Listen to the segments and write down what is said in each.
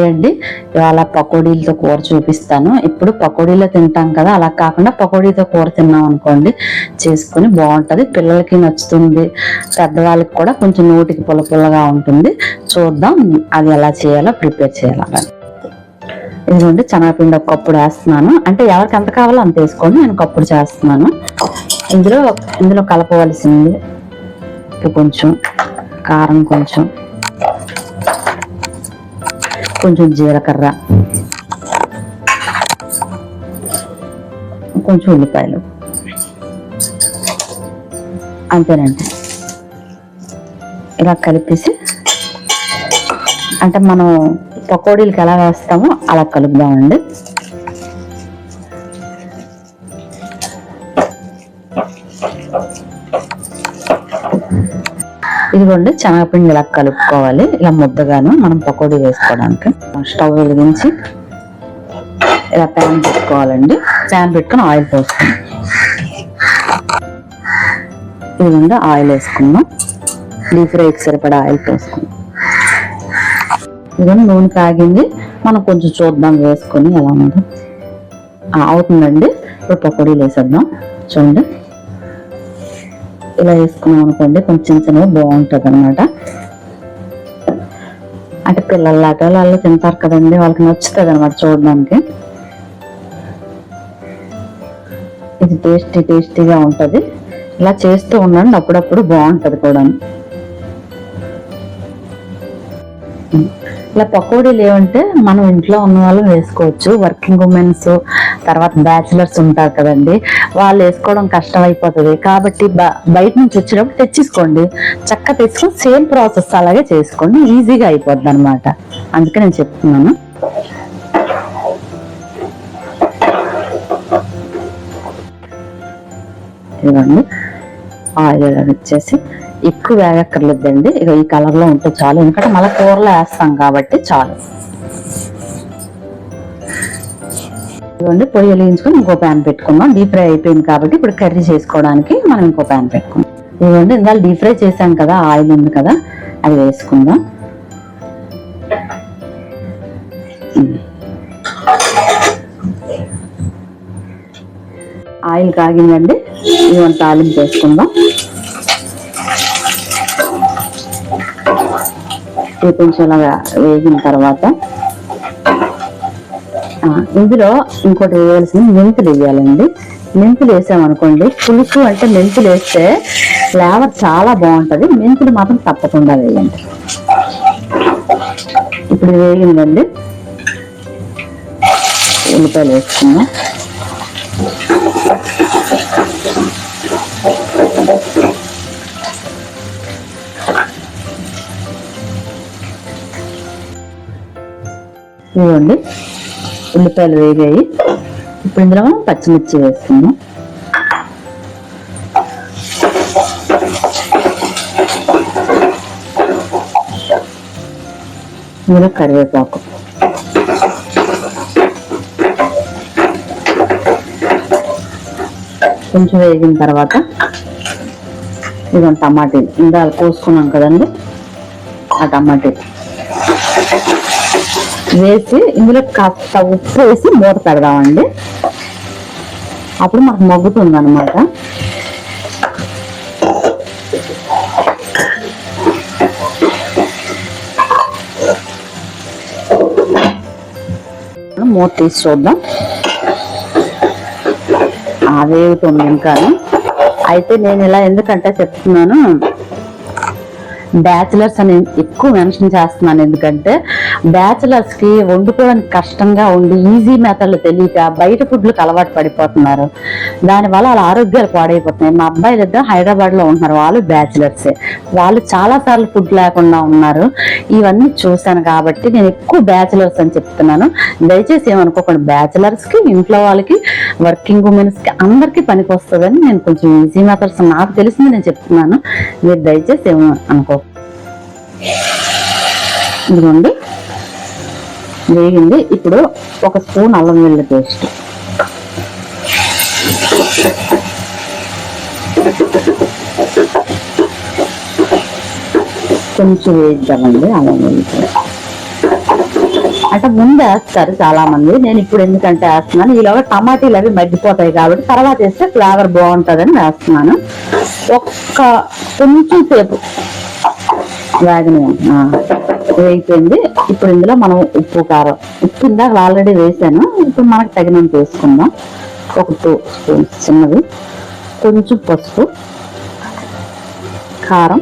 Hi అండి ఇవాళ పకోడీలతో కూర చూపిస్తాను. ఇప్పుడు పకోడీలో తింటాం కదా అలా కాకుండా పకోడీతో కూర తిన్నాం అనుకోండి చేసుకుని బాగుంటది. పిల్లలకి నచ్చుతుంది. పెద్దవాళ్ళకి కూడా కొంచెం నోటికి పుల్లపుల్లగా ఉంటుంది. చూద్దాం అది ఎలా చేయాలో ప్రిపేర్ చేయాలి. ఇదిగోండి చెనగపిండి ఒక కప్పుడు వేస్తున్నాను. అంటే ఎవరికి ఎంత కావాలో అంత వేసుకోండి నేను కప్పుడు చేస్తున్నాను. ఇందులో ఇందులో కలపవలసింది కొంచెం కారం కొంచెం కొంచెం జీలకర్ర. కొంచెం ఉల్లిపాయలు. అంతేనండి. ఇలా కలిపేసి అంటే మనం పకోడీలకి ఎలా వేస్తామో అలా కలుపుదామండి. ఇదిగోండి శనగపిండి ఇలా కలుపుకోవాలి. ఇలా ముద్దగాను మనం పకోడీ వేసుకోవడానికి స్టవ్ వెలిగించి ఇలా ప్యాన్ పెట్టుకోవాలండి. ప్యాన్ పెట్టుకుని ఆయిల్ పోసుకుందాం. ఇదిగోండి ఆయిల్ వేసుకుందాం. డీప్ ఫ్రైకి సరిపడా ఆయిల్ పోసుకుందాం. ఇదిగోండి నూనె కాగింది. మనం కొంచెం చూద్దాం వేసుకొని ఎలా ఉందో. ఆ, అవుతుందండి. ఇప్పుడు పకోడీలు వేసేద్దాం. చూడండి. ఇలా వేసుకున్నాం అనుకోండి కొంచెం చిన్నగా బాగుంటుంది అనమాట అంటే పిల్లల్లాగా వాళ్ళు తింటారు కదండి వాళ్ళకి నచ్చుతుంది అనమాట చూడడానికి. ఇది టేస్టీ టేస్టీగా ఉంటది. ఇలా చేస్తూ ఉండండి అప్పుడప్పుడు బాగుంటది కూడా ఇలా పకోడీలు ఏమంటే మనం ఇంట్లో ఉన్న వాళ్ళు వేసుకోవచ్చు. వర్కింగ్ ఉమెన్స్ తర్వాత బ్యాచిలర్స్ ఉంటారు కదండి. వాళ్ళు వేసుకోవడం కష్టం అయిపోతుంది కాబట్టి బ- బయట నుంచి వచ్చినప్పుడు తెచ్చేసుకోండి. చక్క తెచ్చుకొని సేమ్ ప్రాసెస్ అలాగే చేసుకోండి. ఈజీగా అయిపోద్ది అనమాట అందుకే నేను చెప్తున్నాను. ఇవ్వండి ఆయిల్ వచ్చేసి ఎక్కువ వేగక్కర్లేదండి ఇక ఈ కలర్లో ఉంటే చాలు. ఎందుకంటే మళ్ళీ కూరలో వేస్తాం కాబట్టి చాలు. ఇవ్వండి పొయ్యి వెలిగించుకొని ఇంకో ప్యాన్ పెట్టుకుందాం. డీప్ ఫ్రై అయిపోయింది కాబట్టి ఇప్పుడు కర్రీ చేసుకోవడానికి మనం ఇంకో ప్యాన్ పెట్టుకుందాం. ఇవ్వండి ఇందాక డీప్ ఫ్రై చేసాం కదా ఆయిల్ ఉంది కదా అది వేసుకుందాం. ఆయిల్ కాగిందండి. ఇవన్నీ తాలింపు వేసుకుందాం. ఇది కొంచెం వేగిన తర్వాత ఇందులో ఇంకోటి వేయాల్సింది మెంతులు వేయాలండి. మెంతులు వేసామనుకోండి పులుసు అంటే మెంతులు వేస్తే ఫ్లేవర్ చాలా బాగుంటుంది. మెంతులు మాత్రం తప్పకుండా వేయండి. ఇప్పుడు వేగిందండి. ఉల్లిపాయలు వేసుకున్నాం. ఇవ్వండి. ఉల్లిపాయలు వేగాయి. ఇప్పుడు ఇందులో మనం పచ్చిమిర్చి వేస్తున్నాం ఇందులో కరివేపాకు. కొంచెం వేగిన తర్వాత ఇదిగోండి టమాటీలు ఇందాక కోసుకున్నాం కదండి. ఆ టమాటీలు వేసి ఇందులో కాస్త ఉప్పు వేసి మూత పెడదామండి. అప్పుడు మనకు మగ్గుతుంది అనమాట మూత తీసి చూద్దాం. అదేవుతుంది ఇంకా. అయితే నేను ఇలా ఎందుకంటే చెప్తున్నాను బ్యాచిలర్స్ అని ఎక్కువ మెన్షన్ చేస్తున్నాను. ఎందుకంటే బ్యాచిలర్స్కి వండుకోవడానికి కష్టంగా ఉండి ఈజీ మెథడ్లు తెలియక బయట ఫుడ్లకు అలవాటు పడిపోతున్నారు. దానివల్ల వాళ్ళ ఆరోగ్యాలు పాడైపోతున్నాయి. మా అబ్బాయిలు ఇద్దరు హైదరాబాద్లో ఉంటున్నారు. వాళ్ళు బ్యాచులర్సే వాళ్ళు చాలా సార్లు ఫుడ్ లేకుండా ఉన్నారు. ఇవన్నీ చూశాను కాబట్టి నేను ఎక్కువ బ్యాచిలర్స్ అని చెప్తున్నాను. దయచేసి ఏమనుకోకుండా. బ్యాచిలర్స్కి ఇంట్లో వాళ్ళకి వర్కింగ్ ఉమెన్స్కి అందరికీ పనికి వస్తుందని నేను కొంచెం ఈజీ మెథడ్స్ నాకు తెలిసింది నేను చెప్తున్నాను. మీరు దయచేసి ఏమో అనుకో ఇదిగోండి. వేగింది. ఇప్పుడు ఒక స్పూన్ అల్లం వెల్లుల్లి పేస్ట్. కొంచెం వేద్దామండి అల్లం వెల్లుల్లి పేస్ట్. అంటే ముందు వేస్తారు చాలా మంది నేను ఇప్పుడు ఎందుకంటే వేస్తున్నాను. ఈలోగా టమాటీలు అవి మగ్గిపోతాయి కాబట్టి తర్వాత వేస్తే ఫ్లేవర్ బాగుంటుందని వేస్తున్నాను. ఒక్క కొంచెం సేపు. వేగనే అయిపోయింది ఇప్పుడు ఇందులో మనం ఉప్పు కారం. ఉప్పు ఇందాక ఆల్రెడీ వేసాను. ఇప్పుడు మనకు తగినంత వేసుకుందాం. ఒక టూ స్పూన్స్ చిన్నది కొంచెం పసుపు. కారం.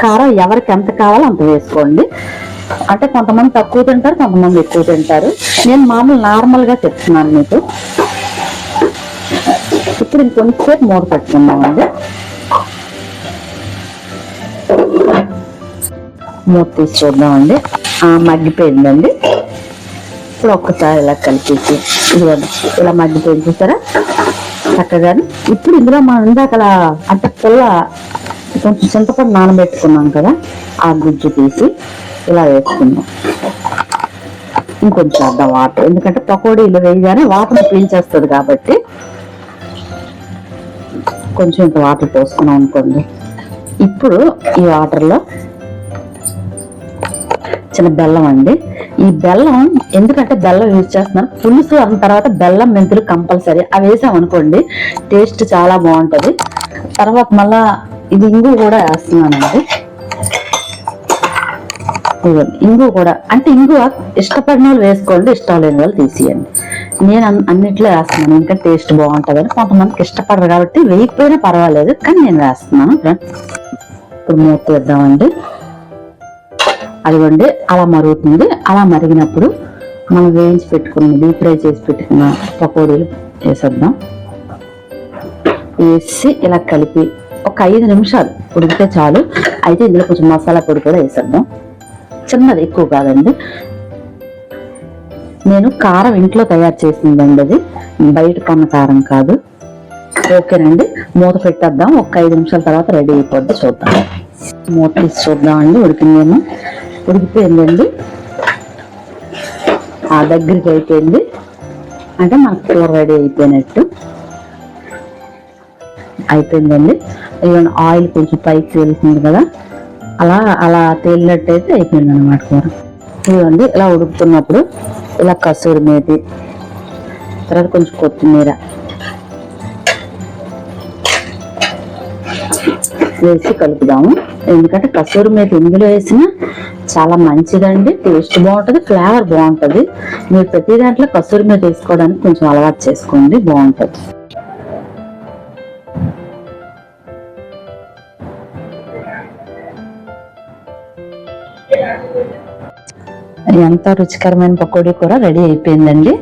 కారం ఎవరికి ఎంత కావాలో అంత వేసుకోండి. అంటే కొంతమంది తక్కువ తింటారు కొంతమంది ఎక్కువ తింటారు. నేను మామూలు నార్మల్గా చెప్తున్నాను మీకు. ఇప్పుడు ఇంకొంచెంసేపు మూత పెట్టుకుందామండి. మూత తీసి చూద్దామండి. ఆ, మగ్గిపోయిందండి. ఇప్పుడు ఒక్కసారి ఇలా కలిపేసి ఇదిగోండి ఇలా మగ్గిపోయింది చూసారా? చక్కగా ఇప్పుడు ఇందులో మనం ఇందాక అంటే పుల్ల కొంచెం చింతపండు నానబెట్టుకున్నాం కదా ఆ గుజ్జు తీసి ఇలా వేసుకుందాం. ఇంకొంచెం అర్థం వాటర్. ఎందుకంటే పకోడీలు వేయగానే వాటర్ పీల్చేస్తుంది కాబట్టి కొంచెం ఇంత వాటర్ పోసుకున్నాం అనుకోండి. ఇప్పుడు ఈ వాటర్లో చిన్న బెల్లం అండి. ఈ బెల్లం ఎందుకంటే బెల్లం యూజ్ చేస్తున్నారు పులుసు అన్న తర్వాత బెల్లం మెంతులు కంపల్సరీ. అవి వేసాం అనుకోండి టేస్ట్ చాలా బాగుంటది. తర్వాత మళ్ళా ఇది ఇంగు కూడా వేస్తున్నానండి. ఇంగు కూడా. అంటే ఇంగు ఇష్టపడిన వాళ్ళు వేసుకోండి ఇష్టం లేని వాళ్ళు తీసేయండి. నేను అన్నిట్లో వేస్తున్నాను. ఇంకా టేస్ట్ బాగుంటుంది అని కొంతమందికి ఇష్టపడరు కాబట్టి వేయకపోయినా పర్వాలేదు కానీ నేను వేస్తున్నాను. ఇప్పుడు మూత వేద్దామండి అదిగోండి అలా మరుగుతుంది అలా మరిగినప్పుడు మనం వేయించి పెట్టుకున్న డీప్ ఫ్రై చేసి పెట్టుకున్న పకోడీలు వేసేద్దాం. వేసి ఇలా కలిపి ఒక ఐదు నిమిషాలు ఉడికితే చాలు. అయితే ఇందులో కొంచెం మసాలా పొడి కూడా వేసేద్దాం. చిన్నది ఎక్కువ కాదండి. నేను కారం ఇంట్లో తయారు చేసిందండి అది. బయట కొన్న కారం కాదు. ఓకేనండి మూత పెట్టేద్దాం. ఒక ఐదు నిమిషాల తర్వాత రెడీ అయిపోద్ది చూద్దాం. మూత తీసి చూద్దామండి ఉడికిందేమో. ఉడికిపోయిందండి. ఆ దగ్గరికి అయిపోయింది. అంటే మనకు కూర రెడీ అయిపోయినట్టు అయిపోయిందండి. ఇవన్న ఆయిల్ కొంచెం పైకి తేలుతుంది కదా. అలా అలా తేలినట్టయితే అయిపోయింది అనమాట కూర. ఇదిగోండి ఇలా ఉడుకుతున్నప్పుడు ఇలా కసూరి మేతి తర్వాత కొంచెం కొత్తిమీర వేసి కలుపుదాము. ఎందుకంటే కసూరి మేతి ఇందులో వేసినా చాలా మంచిదండి టేస్ట్ బాగుంటుంది ఫ్లేవర్ బాగుంటుంది. మీరు ప్రతి దాంట్లో కసూరి మీద వేసుకోవడానికి కొంచెం అలవాటు చేసుకోండి బాగుంటుంది. ఎంత రుచికరమైన పకోడీ కూర రెడీ అయిపోయిందండి.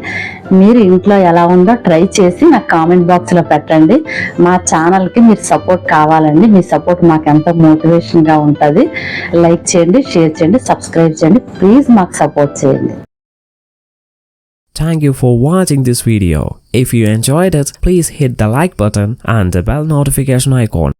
మీరు ఇంట్లో ఎలా ఉందో ట్రై చేసి నాకు కామెంట్ బాక్స్లో పెట్టండి. మా ఛానల్కి మీరు సపోర్ట్ కావాలండి. మీ సపోర్ట్ మాకు ఎంతో మోటివేషన్గా ఉంటుంది. లైక్ చేయండి షేర్ చేయండి సబ్స్క్రైబ్ చేయండి. ప్లీజ్ మాకు సపోర్ట్ చేయండి. Thank you for watching this video. If you enjoyed it, please hit the like button and the bell notification icon.